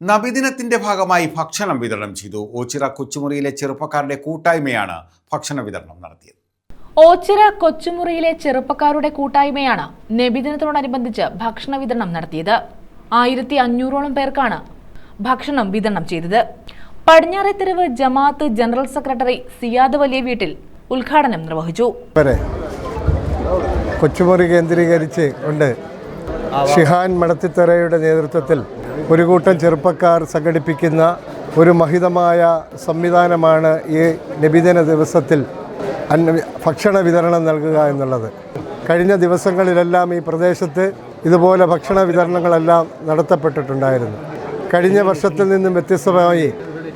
നബിദിനത്തിന്റെ ഭാഗമായി ഭക്ഷണം വിതരണം ചെയ്തു. ഓച്ചിറ കൊച്ചുമുറിയിലെ ചെറുപ്പക്കാരുടെ കൂട്ടായ്മയാണ് ഭക്ഷണ വിതരണം നടത്തിയത്. ഓച്ചിറ കൊച്ചുമുറിയിലെ ചെറുപ്പക്കാരുടെ കൂട്ടായ്മയാണ് നബിദിനത്തോടനുബന്ധിച്ച് ഭക്ഷണ വിതരണം നടത്തിയത്. ആയിരത്തി അഞ്ഞൂറോളം പേർക്കാണ് ഭക്ഷണം വിതരണം ചെയ്തത്. പടിഞ്ഞാറേത്തെരുവ് ജമാഅത്ത് ജനറൽ സെക്രട്ടറി സിയാദ് വലിയ വീട്ടിൽ ഉദ്ഘാടനം നിർവഹിച്ചു. കൊച്ചുമുറി കേന്ദ്രീകരിച്ച് ഉണ്ട് ഷിഹാൻ മടത്തിത്തറയുടെ നേതൃത്വത്തിൽ ഒരു കൂട്ടം ചെറുപ്പക്കാർ സംഘടിപ്പിക്കുന്ന ഒരു മഹിതമായ സംവിധാനമാണ് ഈ നബിദിന ദിവസത്തിൽ ഭക്ഷണ വിതരണം നൽകുക എന്നുള്ളത്. കഴിഞ്ഞ ദിവസങ്ങളിലെല്ലാം ഈ പ്രദേശത്ത് ഇതുപോലെ ഭക്ഷണ വിതരണങ്ങളെല്ലാം നടത്തപ്പെട്ടിട്ടുണ്ടായിരുന്നു. കഴിഞ്ഞ വർഷത്തിൽ നിന്നും വ്യത്യസ്തമായി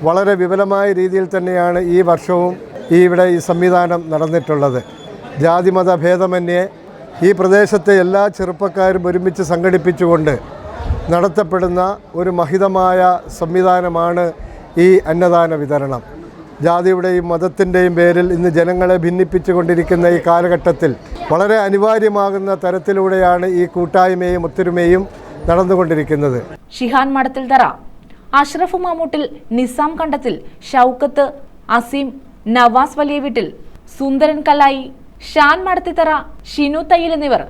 വളരെ വിപുലമായ രീതിയിൽ തന്നെയാണ് ഈ വർഷവും ഈ ഇവിടെ ഈ സംവിധാനം നടന്നിട്ടുള്ളത്. ജാതിമത ഭേദമന്യേ ഈ പ്രദേശത്തെ എല്ലാ ചെറുപ്പക്കാരും ഒരുമിച്ച് സംഘടിപ്പിച്ചുകൊണ്ട് നടത്തപ്പെടുന്ന ഒരു മഹിതമായ സംവിധാനമാണ് ഈ അന്നദാന വിതരണം. ജാതിയുടെയും മതത്തിന്റെയും പേരിൽ ഇന്ന് ജനങ്ങളെ ഭിന്നിപ്പിച്ചുകൊണ്ടിരിക്കുന്ന ഈ കാലഘട്ടത്തിൽ വളരെ അനിവാര്യമാകുന്ന തരത്തിലൂടെയാണ് ഈ കൂട്ടായ്മയും ഒത്തൊരുമയും നടന്നുകൊണ്ടിരിക്കുന്നത്. ഷിഹാൻ മടത്തിൽ തറ അഷ്റഫ് മാമൂട്ടിൽ നിസാം കണ്ടത്തിൽ ഷൗക്കത്ത് അസീം നവാസ് വലിയ വീട്ടിൽ സുന്ദരൻ കലായി ഷാൻ മടത്തിത്തറ ഷിനു തയ്യൽ എന്നിവർ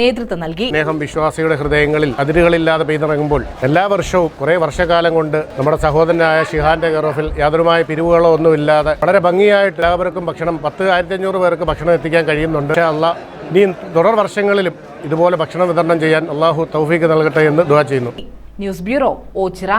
നേതൃത്വം നൽകി. സ്നേഹം വിശ്വാസിയുടെ ഹൃദയങ്ങളിൽ അതിരുകളില്ലാതെ പെയ്തിറങ്ങുമ്പോൾ എല്ലാ വർഷവും കുറെ വർഷക്കാലം കൊണ്ട് നമ്മുടെ സഹോദരനായ ഷിഹാന്റെ ഗറോഫിൽ യാതൊരുമായ പിരിവുകളോ ഒന്നുമില്ലാതെ വളരെ ഭംഗിയായിട്ട് എല്ലാവർക്കും ഭക്ഷണം പത്ത് ആയിരത്തി അഞ്ഞൂറ് പേർക്ക് ഭക്ഷണം എത്തിക്കാൻ കഴിയുന്നുണ്ട്. അല്ല ഇനി തുടർ വർഷങ്ങളിലും ഇതുപോലെ ഭക്ഷണം വിതരണം ചെയ്യാൻ അള്ളാഹു തൗഫീഖ് നൽകട്ടെ എന്ന് ദുവാ ചെയ്യുന്നു. News bureau Ochira.